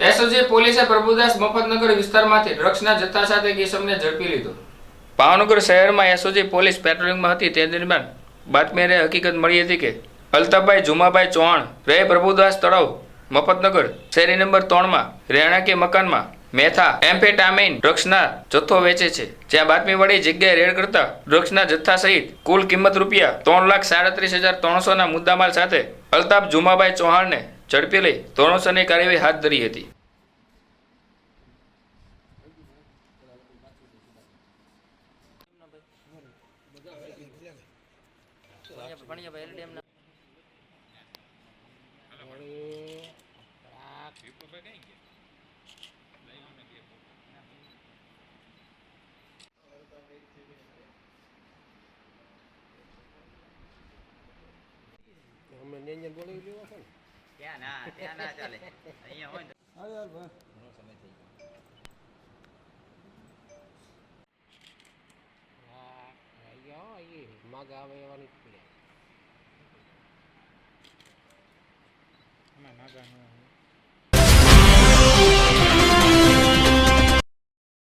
SOG પોલીસે પ્રભુદાસ મફતનગર વિસ્તારમાંથી ડ્રગ્સના જથ્થા સાથે કિસમને ઝડપી લીધો. ભાવનગર શહેરમાં એસઓજી પોલીસ પેટ્રોલિંગમાં હતી. તે દરમિયાન બાતમીને હકીકત મળી હતી કે અલ્તાભાઈ જુમાભાઈ ચૌહાણ, રે પ્રભુદાસ તળાવ, મફતનગર, શેરી નંબર ત્રણમાં, રહેણાંકી મકાનમાં મેથા, એમ્ફેટામિન ડ્રગ્સના જથ્થો વેચે છે. જ્યાં બાતમી વળી જગ્યાએ રેડ કરતા ડ્રગ્સના જથ્થા સહિત કુલ કિંમત રૂપિયા ત્રણ લાખ સાડત્રીસ હજાર ત્રણસોના મુદ્દામાલ સાથે અલ્તાફ જુમાભાઈ ચૌહાણને ઝડપી લઈ ધોરણસરની કાર્યવાહી હાથ ધરી હતી. અમે બોલાવી લેવા છે ને? ત્યાં ના ત્યાં ના ચાલે. અહીંયા હોય ને હાલ હાલ ઘણો સમય થઈ ગયો હા અહીંયા. હો એ માગા આવે